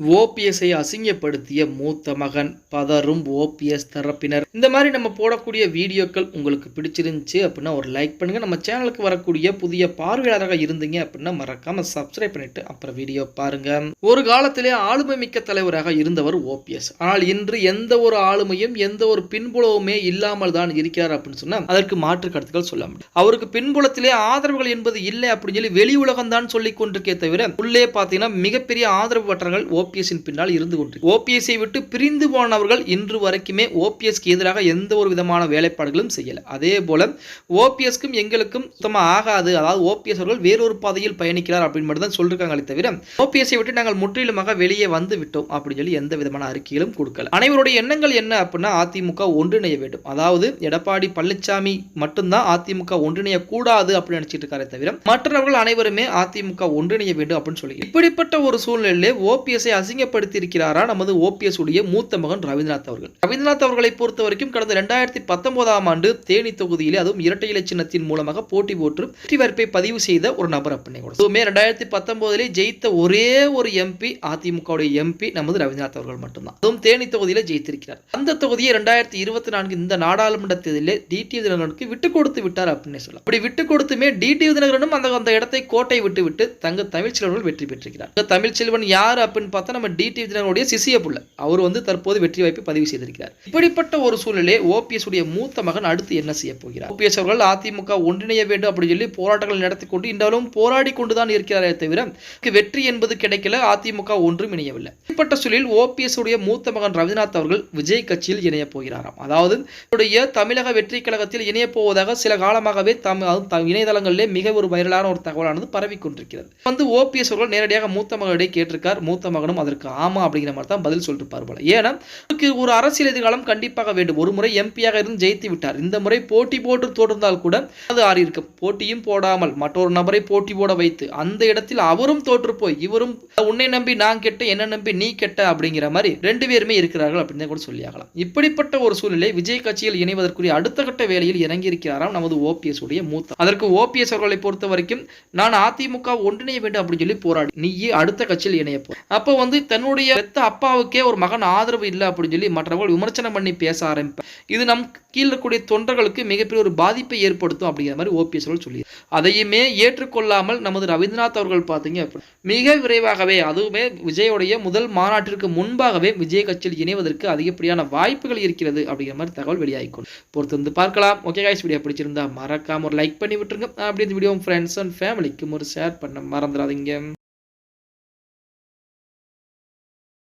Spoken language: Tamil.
ஓபிஎஸ்ஐ அசிங்கப்படுத்திய மூத்த மகன் பதறும் ஓபிஎஸ் தரப்பினர். இந்த மாதிரி நம்ம போடக்கூடிய வீடியோக்கள் உங்களுக்கு பிடிச்சிருந்துச்சு அப்படின்னா ஒரு லைக் பண்ணுங்க. நம்ம சேனலுக்கு வரக்கூடிய புதிய பார்வையாளராக இருந்தீங்க அப்படின்னா மறக்காம சப்ஸ்கிரைப் பண்ணிட்டு அப்புறம் வீடியோ பாருங்க. ஒரு காலத்திலே ஆளுமை மிக்க தலைவராக இருந்தவர் ஓபிஎஸ். ஆனால் இன்று எந்த ஒரு ஆளுமையும் எந்த ஒரு பின்புலவுமே இல்லாமல் தான் இருக்கிறார் அப்படின்னு சொன்னா அதற்கு மாற்று கருத்துக்கள் சொல்ல முடியும். அவருக்கு பின்புலத்திலே ஆதரவுகள் என்பது இல்லை அப்படின்னு சொல்லி வெளி உலகம் தான் சொல்லிக் கொண்டிருக்கே தவிர உள்ளே பார்த்தீங்கன்னா மிகப்பெரிய ஆதரவு வட்டங்கள் ஓபிஎஸ்ஸின் பின்னால் இருந்து கொண்டு ஓபிஎஸ்ஐ விட்டு பிரிந்து போனவர்கள் இன்று வரைக்குமே ஓபிஎஸ்க்கு எதிராக எந்த ஒரு விதமான வேலைப்பாடுகளும் செய்யலை. அதே போல ஓபிஎஸ்க்கும் எங்களுக்கும் சுத்தமாக ஆகாது. அதாவது ஓபிஎஸ் அவர்கள் வேறொரு பாதையில் பயணிக்கிறார் அப்படின்னு மட்டும் தான் சொல்லிருக்காங்களே தவிர ஓபிஎஸ்ஐ விட்டு நாங்கள் முற்றிலுமாக வெளியே வந்து விட்டோம் அப்படின்னு சொல்லி எந்த விதமான அறிக்கையிலும் கொடுக்கல. அனைவருடைய எண்ணங்கள் என்ன அப்படின்னா அதிமுக ஒன்றிணைய வேண்டும். அதாவது எடப்பாடி பழனிசாமி மட்டும்தான் அதிமுக ஒன்றிணைய கூடாது அப்படின்னு நினைச்சிட்டு இருக்காரே தவிர மற்றவர்கள் அனைவருமே அதிமுக ஒன்றிணைய வேண்டும் அப்படின்னு சொல்லி இப்படிப்பட்ட ஒரு சூழ்நிலையிலே ஓபிஎஸ்ஐ அசிங்கப்படுத்தியிருக்கிறாரா நமது ஓபிஎஸ் உடைய மூத்த மகன் ரவீந்திரநாத் அவர்கள். ரவீந்திரநாத் அவர்களை பொறுத்த வரைக்கும் கடந்த ரெண்டாயிரத்தி பத்தொன்பதாம் ஆண்டு தேனி தொகுதியிலே அதுவும் இரட்டை இலை சின்னத்தின் மூலமாக போட்டி போட்டு வெற்றி வாய்ப்பை பதிவு செய்த ஒரு நபர் அப்படின்னே கூட அதுவுமே ரெண்டாயிரத்தி பத்தொன்பதிலே ஜெயித்த ஒரே ஒரு எம்பி அதிமுகவுடைய எம்பி நமது ரவீந்திரநாத் அவர்கள் மட்டும்தான். அதுவும் தேனி தொகுதியில ஜெயித்திருக்கிறார். அந்த தொகுதியை ரெண்டாயிரத்தி இருபத்தி நான்கு இந்த நாடாளுமன்ற தேர்தலில் டிடி தினகரனுக்கு விட்டு கொடுத்து விட்டார் அப்படின்னு சொல்லலாம். அப்படி விட்டு கொடுத்துமே டிடி தினகரனும் அந்த அந்த இடத்தை கோட்டை விட்டு விட்டு தங்க தமிழ்ச்செல்வர்கள் வெற்றி பெற்றிருக்கிறார். தமிழ்ச்செல்வன் யார் அப்படின்னு பார்த்தா நம்ம டிடி தினகரனுடைய சிசிய புள்ள. அவர் வந்து தற்போது வெற்றி வாய்ப்பை பதிவு செய்திருக்கிறார். இப்படிப்பட்ட ஒரு சூழலே ஓபிஎஸ் உடைய மூத்த மகன் அடுத்து என்ன செய்ய போகிறார்? ஓபிஎஸ் அவர்கள் அதிமுக ஒன்றிணைய வேண்டும் அப்படின்னு சொல்லி போராட்டங்கள் நடத்தி கொண்டு இன்றாலும் போராடி கொண்டுதான் இருக்கிறாரே தவிர வெற்றி என்பது கிடைக்கல. அதிமுக ஒன்றும் இணையவில்லை. இப்படிப்பட்ட சூழலில் ஓபிஎஸ் உடைய மூத்த மகன் ரவீந்திரநாத் அவர்கள் விஜய் கட்சியில் இணைய போகிறாராம். அதாவது தமிழக வெற்றி கழகத்தில் இணைய போவதாக சில காலமாகவே இணையதளங்களிலே மிக ஒரு வைரலான ஒரு தகவலானது பரவி கொண்டிருக்கிறது. வந்து ஓபிஎஸ் அவர்கள் நேரடியாக மூத்த மகனிடையே கேட்டிருக்கார். மூத்த மகனும் பண்ணணும் அதற்கு ஆமா அப்படிங்கிற மாதிரி தான் பதில் சொல்லிருப்பார் போல. ஏன்னா அவருக்கு ஒரு அரசியல் எதிர்காலம் கண்டிப்பாக வேண்டும். ஒரு முறை எம்பியாக இருந்து ஜெயித்து விட்டார். இந்த முறை போட்டி போட்டு தோற்றிருந்தால் கூட அது ஆறி இருக்கு போட்டியும் போடாமல் மற்றொரு நபரை போட்டி போட வைத்து அந்த இடத்தில் அவரும் தோற்று போய் இவரும் உன்னை நம்பி நான் கெட்ட என்ன நம்பி நீ கெட்ட அப்படிங்கிற மாதிரி ரெண்டு பேருமே இருக்கிறார்கள் அப்படின்னு கூட சொல்லியாகலாம். இப்படிப்பட்ட ஒரு சூழ்நிலை விஜய் கட்சியில் இணைவதற்குரிய அடுத்த கட்ட வேலையில் இறங்கி இருக்கிறாராம் நமது ஓபிஎஸ் உடைய மூத்த. அதற்கு ஓபிஎஸ் அவர்களை பொறுத்த வரைக்கும் நான் அதிமுக ஒன்றிணைய வேண்டும் அப்படின்னு சொல்லி போராடி நீயே அடுத்த கட்சியில் இணைய போ. அப்போ வந்து தன்னுடைய பெத்த அப்பாவுக்கே ஒரு மகன் ஆதரவு இல்லை அப்படின்னு சொல்லி மற்றவர்கள் விமர்சனம் பண்ணி பேச ஆரம்பிப்பார் இது நம் கீழ் இருக்கக்கூடிய தொண்டர்களுக்கு மிகப்பெரிய ஒரு பாதிப்பை ஏற்படுத்தும் அப்படிங்கிற மாதிரி ஓபிஎஸ் சொல்லி அதையுமே ஏற்றுக்கொள்ளாமல் நமது ரவீந்திரநாத் அவர்கள் பார்த்தீங்க மிக விரைவாகவே அதுவுமே விஜயோடைய முதல் மாநாட்டிற்கு முன்பாகவே விஜய் கட்சியில் இணைவதற்கு அதிகப்படியான வாய்ப்புகள் இருக்கிறது அப்படிங்கிற மாதிரி தகவல் வெளியாகிக்கொண்டு பொறுத்து வந்து பார்க்கலாம். ஓகே காய்ஸ் வீடியோ பிடிச்சிருந்தா மறக்காம ஒரு லைக் பண்ணி விட்டுருங்க. அப்படி இந்த வீடியோ ஃப்ரெண்ட்ஸ் அண்ட் ஃபேமிலிக்கும் ஒரு ஷேர் பண்ண மறந்துடாதீங்க.